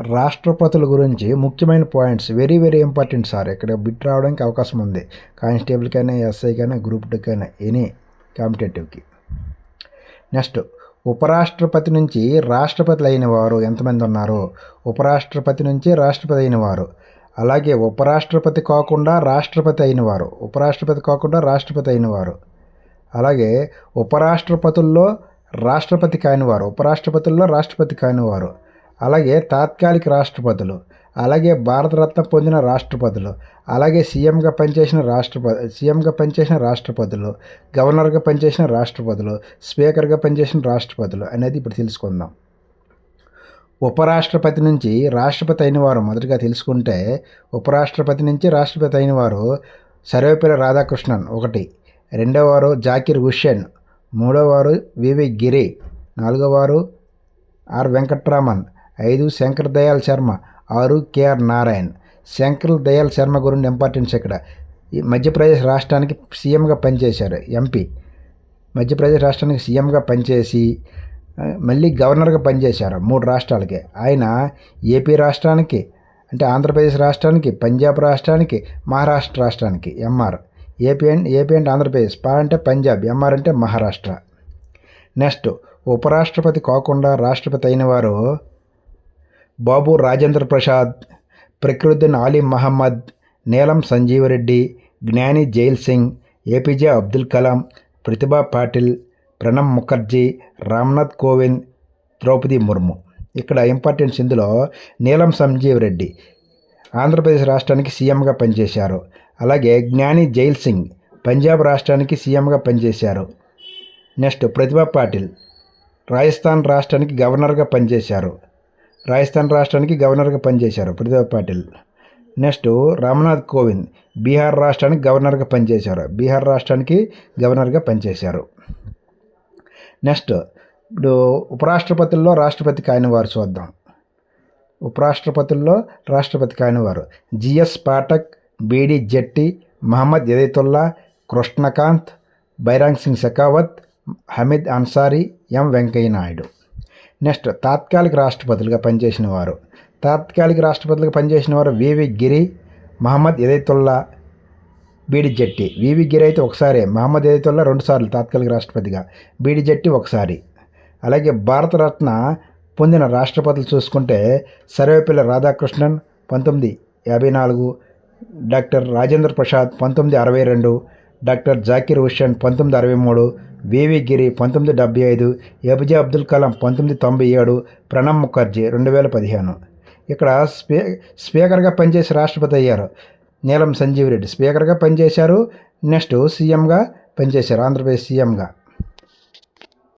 రాష్ట్రపతుల గురించి ముఖ్యమైన points very very important sir ఇక్కడ బిట్ రావడానికి అవకాశం ఉంది. కానిస్టేబుల్కైనా ఎస్ఐకైనా గ్రూప్ టూకైనా ఎనీ కాంపిటేటివ్కి నెక్స్ట్ ఉపరాష్ట్రపతి నుంచి రాష్ట్రపతి అయిన వారు ఎంతమంది ఉన్నారు? ఉపరాష్ట్రపతి నుంచి రాష్ట్రపతి అయిన వారు. అలాగే ఉపరాష్ట్రపతి కాకుండా రాష్ట్రపతి అయిన వారు. ఉపరాష్ట్రపతి కాకుండా రాష్ట్రపతి అయిన వారు. అలాగే ఉపరాష్ట్రపతుల్లో రాష్ట్రపతి కానివారు ఉపరాష్ట్రపతుల్లో రాష్ట్రపతి కానివారు అలాగే తాత్కాలిక రాష్ట్రపతులు అలాగే భారతరత్న పొందిన రాష్ట్రపతులు అలాగే సీఎంగా పనిచేసిన రాష్ట్రపతి సీఎంగా పనిచేసిన రాష్ట్రపతులు గవర్నర్గా పనిచేసిన రాష్ట్రపతులు స్పీకర్గా పనిచేసిన రాష్ట్రపతులు అనేది ఇప్పుడు తెలుసుకుందాం. ఉపరాష్ట్రపతి నుంచి రాష్ట్రపతి అయిన వారు మొదటగా తెలుసుకుంటే ఉపరాష్ట్రపతి నుంచి రాష్ట్రపతి అయిన వారు సర్వేపల్లి రాధాకృష్ణన్ ఒకటి రెండవ వారు జాకిర్ హుస్సేన్ మూడవవారు వివి గిరి నాలుగవవారు ఆర్ వెంకట్రామన్ ఐదు శంకర్ దయాల్ శర్మ ఆరు కేఆర్ నారాయణ్. శంకర్ దయాల్ శర్మ గురించి ఇంపార్టెన్స్ ఇక్కడ ఈ మధ్యప్రదేశ్ రాష్ట్రానికి సీఎంగా పనిచేశారు ఎంపీ. మధ్యప్రదేశ్ రాష్ట్రానికి సీఎంగా పనిచేసి మళ్ళీ గవర్నర్గా పనిచేశారు మూడు రాష్ట్రాలకి. ఆయన ఏపీ రాష్ట్రానికి అంటే ఆంధ్రప్రదేశ్ రాష్ట్రానికి పంజాబ్ రాష్ట్రానికి మహారాష్ట్ర రాష్ట్రానికి M R. A P and A P and Andhra Pradesh. పా అంటే పంజాబ్ ఎంఆర్ అంటే మహారాష్ట్ర. నెక్స్ట్ ఉపరాష్ట్రపతి కాకుండా రాష్ట్రపతి అయిన వారు Babu Rajendra Prasad ప్రకృతిన్ Ali Mohammad Neelam Sanjiva Reddy Gyani Zail Singh A P J Abdul Kalam Pratibha Patil Pranab Mukherjee Ramnath Kovind Droupadi Murmu. ఇక్కడ importance ఇందులో నీలం సంజీవ్ రెడ్డి ఆంధ్రప్రదేశ్ రాష్ట్రానికి సీఎంగా పనిచేశారు. అలాగే జ్ఞాని జైల్ సింగ్ పంజాబ్ రాష్ట్రానికి సీఎంగా పనిచేశారు. నెక్స్ట్ ప్రతిభా పాటిల్ రాజస్థాన్ రాష్ట్రానికి గవర్నర్గా పనిచేశారు. రాజస్థాన్ రాష్ట్రానికి గవర్నర్గా పనిచేశారు ప్రతిభా పాటిల్. నెక్స్ట్ రామ్నాథ్ కోవింద్ బీహార్ రాష్ట్రానికి గవర్నర్గా పనిచేశారు. బీహార్ రాష్ట్రానికి గవర్నర్గా పనిచేశారు. నెక్స్ట్ ఇప్పుడు ఉపరాష్ట్రపతుల్లో రాష్ట్రపతి కాని వారు చూద్దాం. ఉపరాష్ట్రపతుల్లో రాష్ట్రపతి కాని వారు G S Pathak B D Jatti Mohammad Hidayatullah Krishan Kant Bhairon Singh Shekhawat Hamid Ansari M Venkaiah Naidu. Next తాత్కాలిక రాష్ట్రపతులుగా పనిచేసిన వారు. తాత్కాలిక రాష్ట్రపతులుగా పనిచేసిన వారు వివి గిరి మహమ్మద్ ఎదైతుల్లా బీడి జట్టి. వివి గిరి అయితే ఒకసారి మహమ్మద్ ఎదైతుల్లా రెండుసార్లు తాత్కాలిక రాష్ట్రపతిగా బీడి జట్టి ఒకసారి. అలాగే భారతరత్న పొందిన రాష్ట్రపతులు చూసుకుంటే సర్వేపల్లి రాధాకృష్ణన్ పంతొమ్మిది యాభై నాలుగు డాక్టర్ రాజేంద్ర ప్రసాద్ పంతొమ్మిది అరవై రెండు డాక్టర్ జాకిర్ హుస్సేన్ పంతొమ్మిది అరవై మూడు వివి గిరి పంతొమ్మిది డెబ్బై ఐదు ఏపీజే అబ్దుల్ కలాం పంతొమ్మిది తొంభై ఏడు ప్రణబ్ ముఖర్జీ రెండు వేల పదిహేను. ఇక్కడ స్పీ స్పీకర్గా పనిచేసి రాష్ట్రపతి అయ్యారు నీలం సంజీవ్ రెడ్డి స్పీకర్గా పనిచేశారు నెక్స్ట్ సీఎంగా పనిచేశారు ఆంధ్రప్రదేశ్ సీఎంగా.